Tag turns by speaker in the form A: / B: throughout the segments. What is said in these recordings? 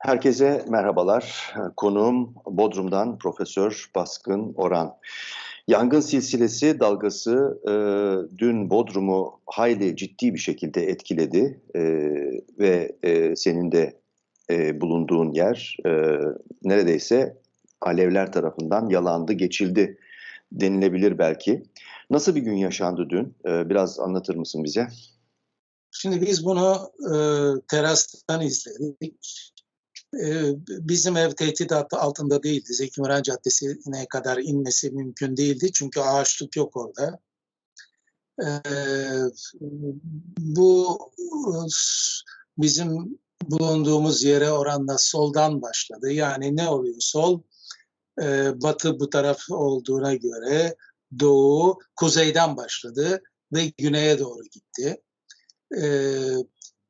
A: Herkese merhabalar. Konuğum Bodrum'dan Profesör Baskın Oran. Yangın silsilesi dalgası e, dün Bodrum'u hayli ciddi bir şekilde etkiledi e, ve e, senin de e, bulunduğun yer e, neredeyse alevler tarafından yalandı, geçildi denilebilir belki. Nasıl bir gün yaşandı dün? E, biraz anlatır mısın bize?
B: Şimdi biz bunu e, terastan izledik. E, bizim ev tehdit altında değildi. Zeki Müren Caddesi'ne kadar inmesi mümkün değildi. Çünkü ağaçlık yok orada. E, bu bizim bulunduğumuz yere oranla soldan başladı. Yani ne oluyor sol? E, batı bu taraf olduğuna göre doğu kuzeyden başladı ve güneye doğru gitti.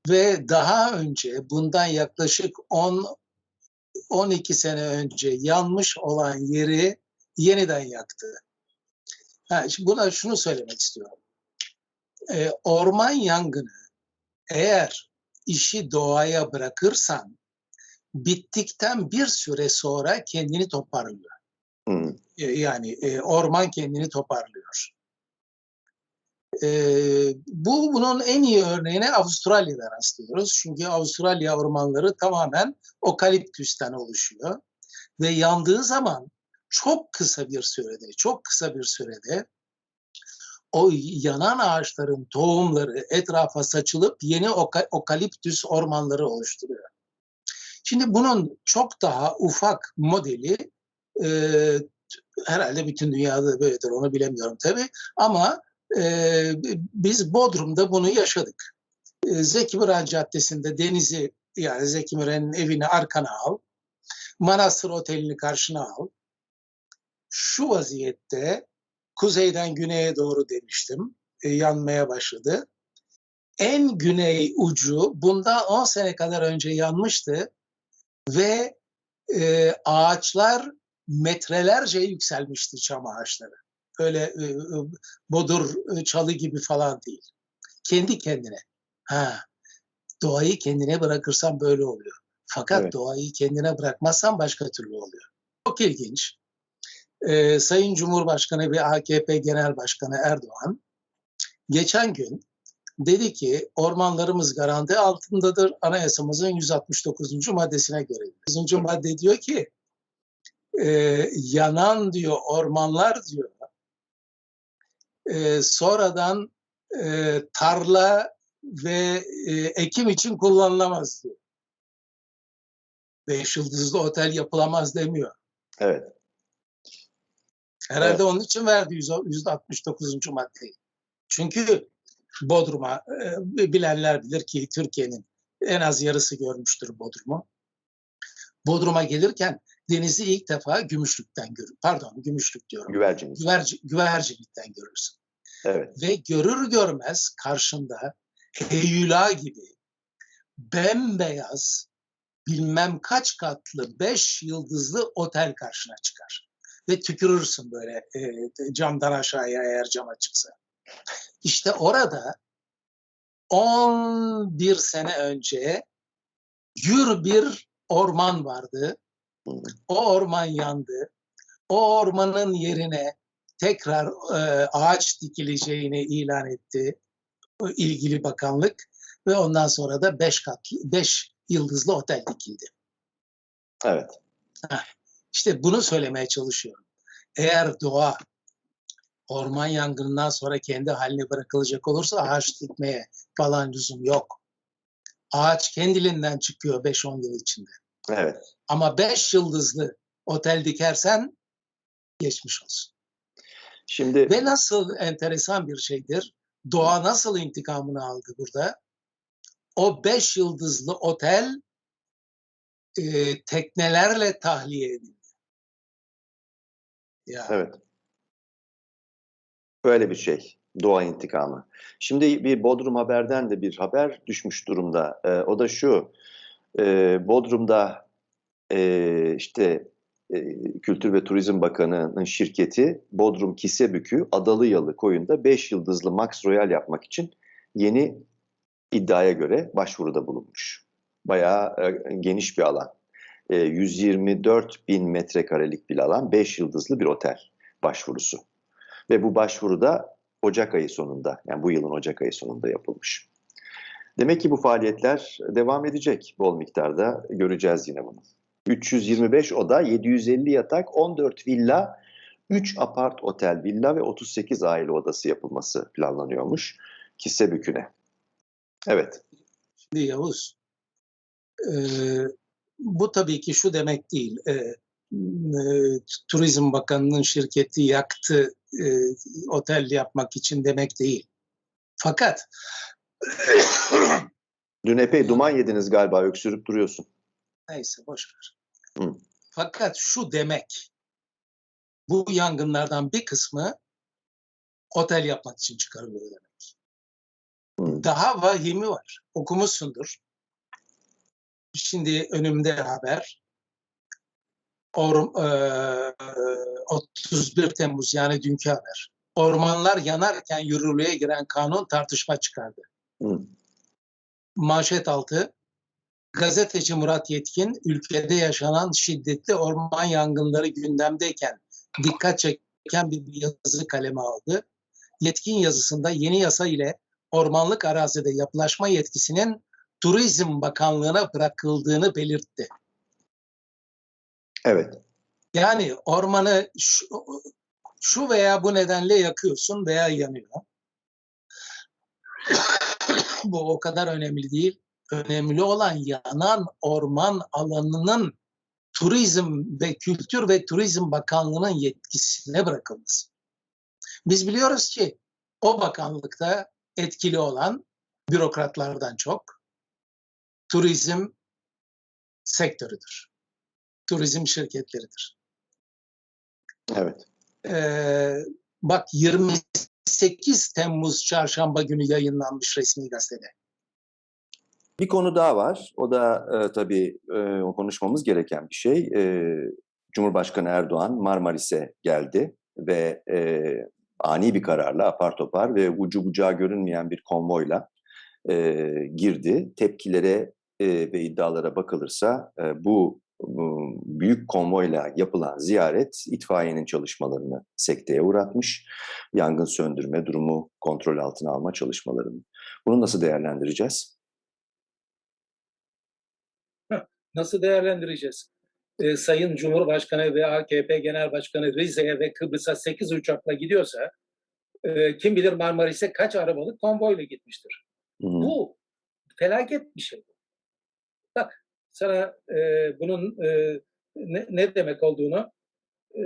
B: Ve daha önce bundan yaklaşık 10 12 sene önce yanmış olan yeri yeniden yaktı. Ha, şimdi buna şunu söylemek istiyorum. Ee, orman yangını eğer işi doğaya bırakırsan bittikten bir süre sonra kendini toparlıyor. Hmm. Yani e, orman kendini toparlıyor. E, bu bunun en iyi örneğine Avustralya'da rastlıyoruz. Çünkü Avustralya ormanları tamamen okaliptüsten oluşuyor. Ve yandığı zaman çok kısa bir sürede, çok kısa bir sürede o yanan ağaçların tohumları etrafa saçılıp yeni oka, okaliptüs ormanları oluşturuyor. Şimdi bunun çok daha ufak modeli e, herhalde bütün dünyada böyledir onu bilemiyorum tabii ama e, biz Bodrum'da bunu yaşadık. E, Zeki Müren Caddesi'nde denizi yani Zeki Müren'in evini arkana al. Manastır Oteli'ni karşına al. Şu vaziyette kuzeyden güneye doğru demiştim. E, yanmaya başladı. En güney ucu bunda 10 sene kadar önce yanmıştı ve e, ağaçlar metrelerce yükselmişti çam ağaçları öyle e, e, bodur e, çalı gibi falan değil. Kendi kendine. Ha, doğayı kendine bırakırsan böyle oluyor. Fakat evet. doğayı kendine bırakmazsan başka türlü oluyor. Çok ilginç. Ee, Sayın Cumhurbaşkanı ve AKP Genel Başkanı Erdoğan geçen gün dedi ki ormanlarımız garanti altındadır anayasamızın 169. maddesine göre. 100. madde diyor ki e, yanan diyor ormanlar diyor e, sonradan e, tarla ve e, ekim için kullanılamaz diyor. Beş yıldızlı otel yapılamaz demiyor.
A: Evet.
B: Herhalde evet. onun için verdi 169. maddeyi. Çünkü Bodrum'a e, bilenler bilir ki Türkiye'nin en az yarısı görmüştür Bodrum'u. Bodrum'a gelirken denizi ilk defa Gümüşlük'ten görür. Pardon Gümüşlük diyorum.
A: Güvercin.
B: Güvercin, güvercinlikten görürsün.
A: Evet.
B: Ve görür görmez karşında heyula gibi bembeyaz bilmem kaç katlı beş yıldızlı otel karşına çıkar. Ve tükürürsün böyle e, camdan aşağıya eğer cam açıksa. İşte orada 11 sene önce gür bir orman vardı. O orman yandı. O ormanın yerine tekrar e, ağaç dikileceğini ilan etti ilgili bakanlık ve ondan sonra da beş katlı, beş yıldızlı otel dikildi.
A: Evet.
B: İşte bunu söylemeye çalışıyorum. Eğer doğa orman yangınından sonra kendi haline bırakılacak olursa ağaç dikmeye falan lüzum yok. Ağaç kendiliğinden çıkıyor 5-10 yıl içinde.
A: Evet.
B: Ama 5 yıldızlı otel dikersen geçmiş olsun. Şimdi ve nasıl enteresan bir şeydir. Doğa nasıl intikamını aldı burada? O beş yıldızlı otel e, teknelerle tahliye edildi.
A: Ya. Evet. Böyle bir şey. Doğa intikamı. Şimdi bir Bodrum Haber'den de bir haber düşmüş durumda. E, o da şu. E, Bodrum'da e, işte Kültür ve Turizm Bakanı'nın şirketi Bodrum Kisebükü Adalıyalı koyunda 5 yıldızlı Max Royal yapmak için yeni iddiaya göre başvuruda bulunmuş. Bayağı e, geniş bir alan. e, 124 bin metrekarelik bir alan 5 yıldızlı bir otel başvurusu. Ve bu başvuru da Ocak ayı sonunda yani bu yılın Ocak ayı sonunda yapılmış. Demek ki bu faaliyetler devam edecek bol miktarda göreceğiz yine bunu. 325 oda, 750 yatak, 14 villa, 3 apart otel villa ve 38 aile odası yapılması planlanıyormuş Kissebükü'ne. Evet.
C: Şimdi Yavuz, e, bu tabii ki şu demek değil. E, e, Turizm Bakanı'nın şirketi yaktı e, otel yapmak için demek değil. Fakat
A: Dün epey duman yediniz galiba öksürüp duruyorsun.
C: neyse boş ver.
A: Hı.
C: Fakat şu demek, bu yangınlardan bir kısmı otel yapmak için çıkarılıyor demek.
A: Hı.
C: Daha vahimi var. Okumuşsundur. Şimdi önümde haber. Or, eee, 31 Temmuz yani dünkü haber. Ormanlar yanarken yürürlüğe giren kanun tartışma çıkardı.
A: Hı.
C: Manşet altı. Gazeteci Murat Yetkin ülkede yaşanan şiddetli orman yangınları gündemdeyken dikkat çeken bir yazı kaleme aldı. Yetkin yazısında yeni yasa ile ormanlık arazide yapılaşma yetkisinin Turizm Bakanlığı'na bırakıldığını belirtti.
A: Evet.
C: Yani ormanı şu, şu veya bu nedenle yakıyorsun veya yanıyor. bu o kadar önemli değil. Önemli olan yanan orman alanının Turizm ve Kültür ve Turizm Bakanlığı'nın yetkisine bırakılması. Biz biliyoruz ki o bakanlıkta etkili olan bürokratlardan çok turizm sektörüdür. Turizm şirketleridir.
A: Evet.
C: Ee, bak 28 Temmuz çarşamba günü yayınlanmış resmi gazetede.
A: Bir konu daha var. O da e, tabii e, konuşmamız gereken bir şey. E, Cumhurbaşkanı Erdoğan Marmaris'e geldi ve e, ani bir kararla apar topar ve ucu bucağı görünmeyen bir konvoyla e, girdi. Tepkilere e, ve iddialara bakılırsa e, bu büyük konvoyla yapılan ziyaret itfaiyenin çalışmalarını sekteye uğratmış. Yangın söndürme, durumu kontrol altına alma çalışmalarını. Bunu nasıl değerlendireceğiz?
B: Nasıl değerlendireceğiz? Ee, Sayın Cumhurbaşkanı ve AKP Genel Başkanı Rize'ye ve Kıbrıs'a 8 uçakla gidiyorsa e, kim bilir Marmaris'e kaç arabalık konvoyla gitmiştir.
A: Hı hı.
B: Bu felaket bir şey. Bak sana e, bunun e, ne, ne demek olduğunu e,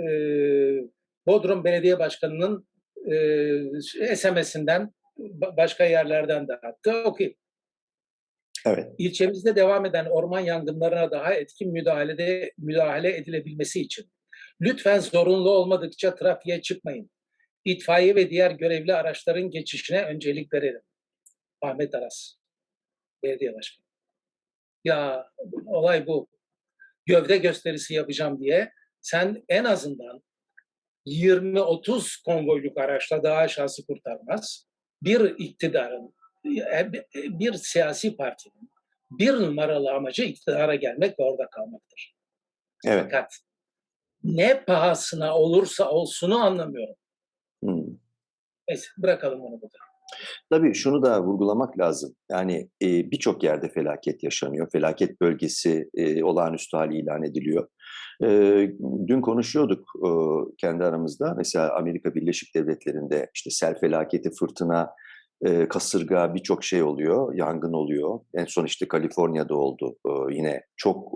B: Bodrum Belediye Başkanı'nın e, SMS'inden ba- başka yerlerden de attı. Okuyayım.
A: Evet.
B: ilçemizde devam eden orman yangınlarına daha etkin müdahalede müdahale edilebilmesi için lütfen zorunlu olmadıkça trafiğe çıkmayın. İtfaiye ve diğer görevli araçların geçişine öncelik verelim. Ahmet Aras, belediye başkanı. Ya olay bu. Gövde gösterisi yapacağım diye sen en azından 20-30 konvoyluk araçla daha aşağısı kurtarmaz. Bir iktidarın bir siyasi partinin bir numaralı amacı iktidara gelmek ve orada kalmaktır.
A: Evet.
B: Fakat ne pahasına olursa olsunu anlamıyorum.
A: Hı.
B: Neyse bırakalım onu burada.
A: Tabii şunu da vurgulamak lazım. Yani e, birçok yerde felaket yaşanıyor. Felaket bölgesi e, olağanüstü hali ilan ediliyor. E, dün konuşuyorduk e, kendi aramızda. Mesela Amerika Birleşik Devletleri'nde işte sel felaketi, fırtına, kasırga birçok şey oluyor, yangın oluyor. En son işte Kaliforniya'da oldu. Yine çok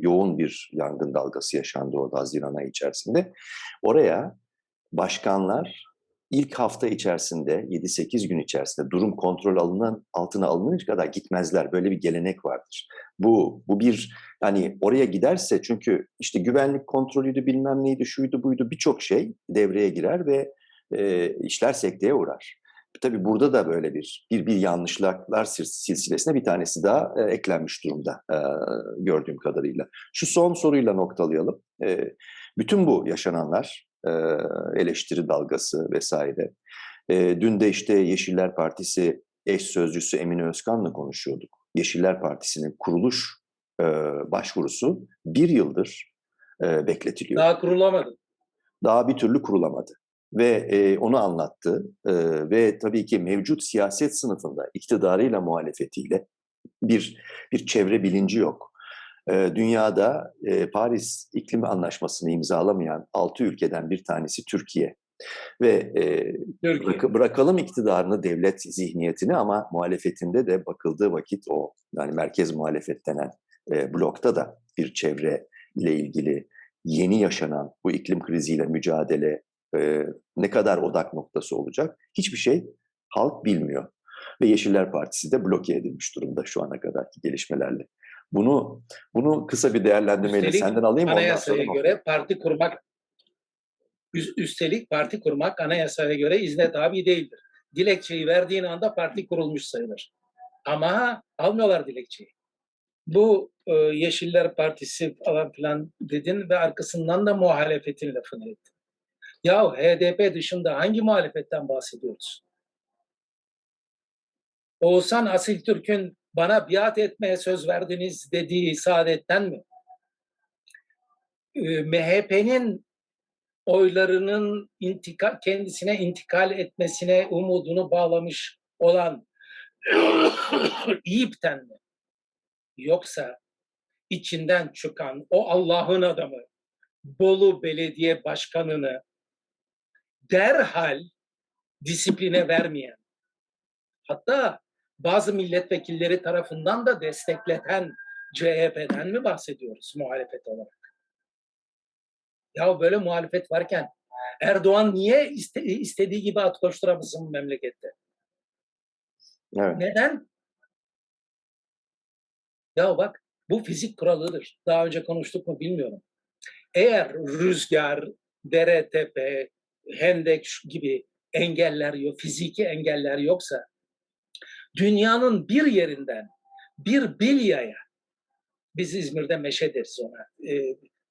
A: yoğun bir yangın dalgası yaşandı orada Haziran ayı içerisinde. Oraya başkanlar ilk hafta içerisinde 7-8 gün içerisinde durum kontrol alınan altına alınınca kadar gitmezler. Böyle bir gelenek vardır. Bu bu bir yani oraya giderse çünkü işte güvenlik kontrolüydü bilmem neydi şuydu buydu birçok şey devreye girer ve e, işler sekteye uğrar. Tabii burada da böyle bir bir, bir yanlışlıklar silsilesine bir tanesi daha e, eklenmiş durumda e, gördüğüm kadarıyla. Şu son soruyla noktalayalım. E, bütün bu yaşananlar e, eleştiri dalgası vesaire. E, dün de işte Yeşiller Partisi eş sözcüsü Emine Özkan'la konuşuyorduk. Yeşiller Partisi'nin kuruluş e, başvurusu bir yıldır e, bekletiliyor.
B: Daha kurulamadı.
A: Daha bir türlü kurulamadı. Ve e, onu anlattı E, ve tabii ki mevcut siyaset sınıfında iktidarıyla muhalefetiyle bir bir çevre bilinci yok. E, dünyada e, Paris İklim Anlaşması'nı imzalamayan altı ülkeden bir tanesi Türkiye. Ve e. Bırak- bırakalım iktidarını, devlet zihniyetini ama muhalefetinde de bakıldığı vakit o yani merkez muhalefet denen e, blokta da bir çevre ile ilgili yeni yaşanan bu iklim kriziyle mücadele e, ne kadar odak noktası olacak hiçbir şey halk bilmiyor. Ve Yeşiller Partisi de bloke edilmiş durumda şu ana kadarki gelişmelerle. Bunu bunu kısa bir değerlendirmeyle
B: Üstelik
A: senden alayım ondan
B: Anayasaya göre parti kurmak üst- üstelik parti kurmak anayasaya göre izne tabi değildir. Dilekçeyi verdiğin anda parti kurulmuş sayılır. Ama almıyorlar dilekçeyi. Bu e, Yeşiller Partisi falan filan dedin ve arkasından da muhalefetin lafını ettin. Ya HDP dışında hangi muhalefetten bahsediyoruz? Oğuzhan Asil Türk'ün bana biat etmeye söz verdiniz dediği saadetten mi? e, MHP'nin oylarının intika, kendisine intikal etmesine umudunu bağlamış olan İYİP'ten mi? Yoksa içinden çıkan o Allah'ın adamı Bolu Belediye Başkanı'nı derhal disipline vermeyen hatta bazı milletvekilleri tarafından da destekleten CHP'den mi bahsediyoruz muhalefet olarak? Ya böyle muhalefet varken Erdoğan niye iste- istediği gibi at koşturamasın memlekette?
A: Evet.
B: Neden? Ya bak bu fizik kuralıdır. Daha önce konuştuk mu bilmiyorum. Eğer rüzgar, dere, tepe, hendek gibi engeller yok, fiziki engeller yoksa dünyanın bir yerinden bir bilyaya biz İzmir'de meşe deriz ona. E,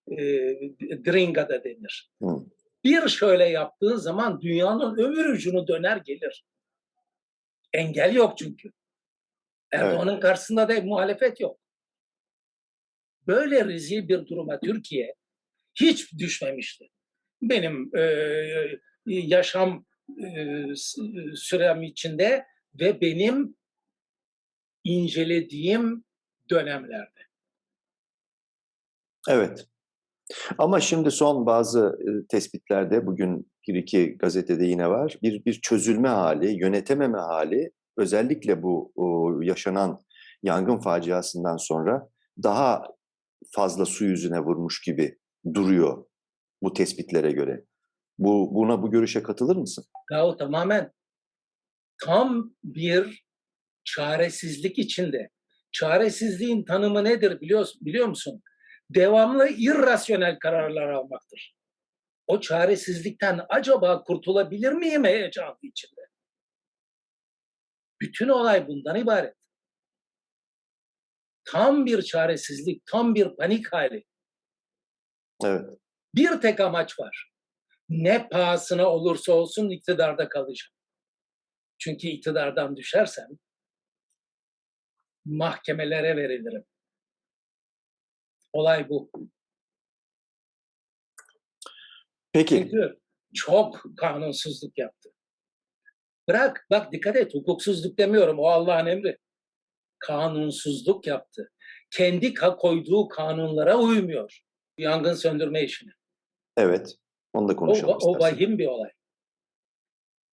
B: e, Dringa da denir.
A: Hı.
B: Bir şöyle yaptığın zaman dünyanın öbür ucunu döner gelir. Engel yok çünkü. Erdoğan'ın karşısında da muhalefet yok. Böyle rezil bir duruma Türkiye hiç düşmemişti. Benim e, yaşam e, sürem içinde ve benim incelediğim dönemlerde.
A: Evet. Ama şimdi son bazı e, tespitlerde bugün bir iki gazetede yine var. Bir bir çözülme hali, yönetememe hali özellikle bu o, yaşanan yangın faciasından sonra daha fazla su yüzüne vurmuş gibi duruyor bu tespitlere göre. Bu buna bu görüşe katılır mısın?
B: Ya o tamamen tam bir çaresizlik içinde. Çaresizliğin tanımı nedir biliyor, biliyor musun? Devamlı irrasyonel kararlar almaktır. O çaresizlikten acaba kurtulabilir miyim heyecanı içinde? Bütün olay bundan ibaret. Tam bir çaresizlik, tam bir panik hali.
A: Evet.
B: Bir tek amaç var. Ne pahasına olursa olsun iktidarda kalacağım. Çünkü iktidardan düşersem mahkemelere verilirim. Olay bu.
A: Peki.
B: Çünkü çok kanunsuzluk yaptı. Bırak, bak dikkat et, hukuksuzluk demiyorum, o Allah'ın emri. Kanunsuzluk yaptı. Kendi koyduğu kanunlara uymuyor. Yangın söndürme işini.
A: Evet. Onu da
B: O,
A: konuşalım
B: o
A: istersen.
B: vahim bir olay.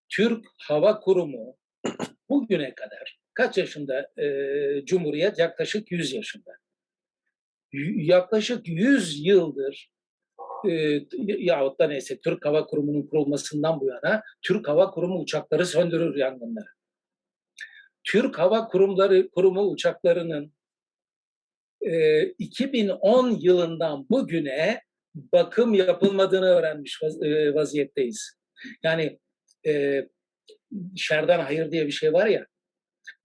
B: Türk Hava Kurumu bugüne kadar kaç yaşında e, Cumhuriyet? Yaklaşık 100 yaşında. Y- yaklaşık 100 yıldır e, yahut da neyse Türk Hava Kurumu'nun kurulmasından bu yana Türk Hava Kurumu uçakları söndürür yangınları. Türk Hava Kurumları Kurumu uçaklarının e, 2010 yılından bugüne bakım yapılmadığını öğrenmiş vaz- e, vaziyetteyiz. Yani e, şerden hayır diye bir şey var ya.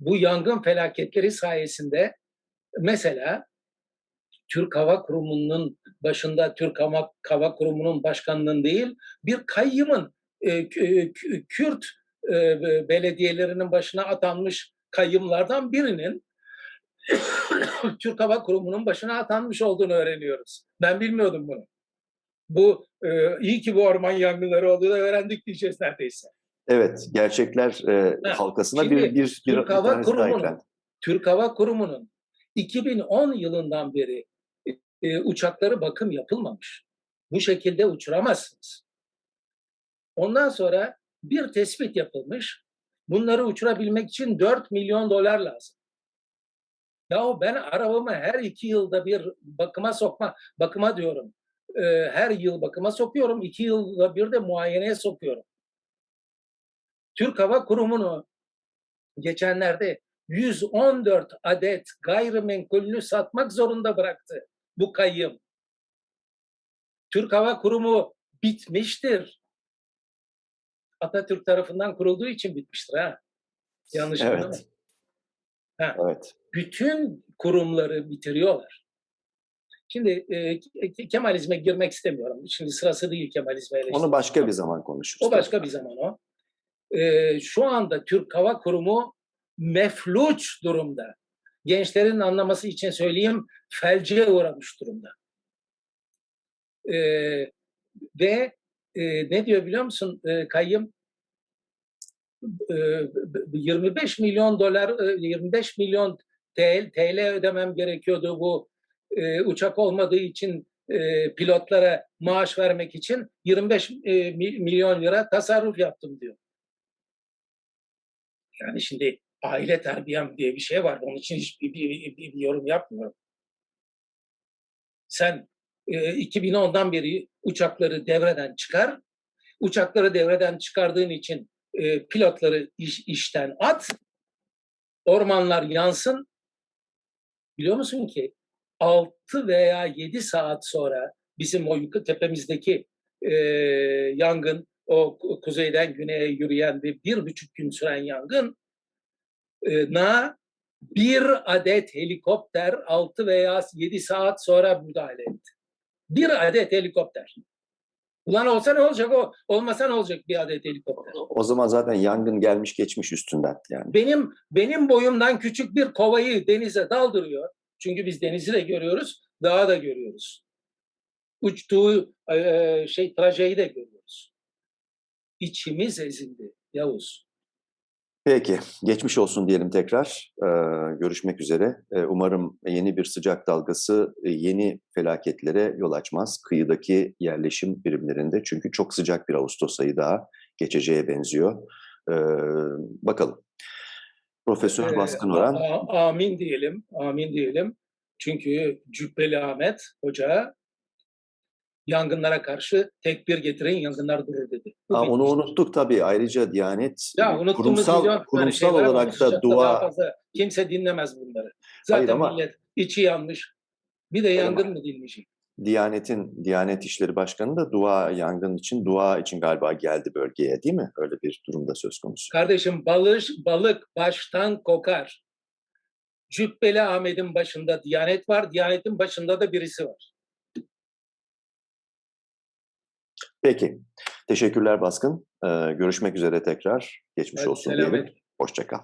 B: Bu yangın felaketleri sayesinde mesela Türk Hava Kurumu'nun başında Türk Hava, Hava Kurumu'nun başkanlığının değil bir kayyımın e, Kü- Kü- Kürt e, belediyelerinin başına atanmış kayyımlardan birinin Türk Hava Kurumu'nun başına atanmış olduğunu öğreniyoruz. Ben bilmiyordum bunu. Bu e, iyi ki bu orman yangınları olduğunu öğrendik diyeceğiz neredeyse.
A: Evet, gerçekler e,
B: Ha,
A: halkasına
B: şimdi
A: bir bir bir,
B: Türk Hava Kurumu'nun. Türk Hava Kurumu'nun 2010 yılından beri e, uçakları bakım yapılmamış. Bu şekilde uçuramazsınız. Ondan sonra bir tespit yapılmış. Bunları uçurabilmek için 4 milyon dolar lazım. Yahu ben arabamı her iki yılda bir bakıma sokma, bakıma diyorum. E, her yıl bakıma sokuyorum, iki yılda bir de muayeneye sokuyorum. Türk Hava Kurumu'nu geçenlerde 114 adet gayrimenkulünü satmak zorunda bıraktı bu kayyım. Türk Hava Kurumu bitmiştir. Atatürk tarafından kurulduğu için bitmiştir ha. Yanlış.
A: Evet.
B: Ha.
A: Evet.
B: Bütün kurumları bitiriyorlar. Şimdi e, Ke- Kemalizme girmek istemiyorum. Şimdi sırası değil Kemalizme eleştirmek.
A: Onu başka bir zaman konuşuruz.
B: O başka bir zaman o. Ee, şu anda Türk Hava Kurumu mefluç durumda. Gençlerin anlaması için söyleyeyim, felce uğramış durumda. Ee, ve e, ne diyor biliyor musun e, Kayyım? E, 25 milyon dolar, e, 25 milyon TL, TL ödemem gerekiyordu bu e, uçak olmadığı için e, pilotlara maaş vermek için 25 e, mi- milyon lira tasarruf yaptım diyor. Yani şimdi aile terbiyem diye bir şey var. Onun için hiçbir bir, bir- bir yorum yapmıyorum. Sen e, 2010'dan beri uçakları devreden çıkar. Uçakları devreden çıkardığın için e, pilotları iş- işten at. Ormanlar yansın. Biliyor musun ki 6 veya 7 saat sonra bizim o yukarı tepemizdeki e, yangın, o ku- kuzeyden güneye yürüyen ve bir buçuk gün süren yangın e, na bir adet helikopter 6 veya 7 saat sonra müdahale etti. Bir adet helikopter. Ulan olsa ne olacak o? Olmasa ne olacak bir adet helikopter?
A: O zaman zaten yangın gelmiş geçmiş üstünden yani.
B: Benim benim boyumdan küçük bir kovayı denize daldırıyor. Çünkü biz denizi de görüyoruz, dağı da görüyoruz. Uçtuğu e, şey trajeyi de görüyoruz. İçimiz ezildi Yavuz.
A: Peki, geçmiş olsun diyelim tekrar. Ee, görüşmek üzere. Ee, umarım yeni bir sıcak dalgası e, yeni felaketlere yol açmaz kıyıdaki yerleşim birimlerinde. Çünkü çok sıcak bir Ağustos ayı daha geçeceğe benziyor. Ee, bakalım. Profesör
B: Ee,
A: Baskın
B: a- amin diyelim, amin diyelim. Çünkü Cübbeli Ahmet Hoca yangınlara karşı tekbir getirin yangınlar durur dedi. Bu
A: Ha, onu unuttuk tabii. Ayrıca Diyanet
B: Ya
A: kurumsal, kurumsal olarak da dua
B: fazla kimse dinlemez bunları. Zaten
A: Hayır ama-
B: millet içi yanmış. Bir de yangın
A: ama-
B: mı dinleyecek?
A: Diyanet'in Diyanet İşleri Başkanı da dua yangın için dua için galiba geldi bölgeye değil mi? Öyle bir durumda söz konusu.
B: Kardeşim balış, balık baştan kokar. Cübbeli Ahmet'in başında Diyanet var, Diyanet'in başında da birisi var.
A: Peki. Teşekkürler Baskın. Ee, görüşmek üzere tekrar. Geçmiş
B: Hadi
A: olsun
B: selamet.
A: diyelim. Hoşçakal.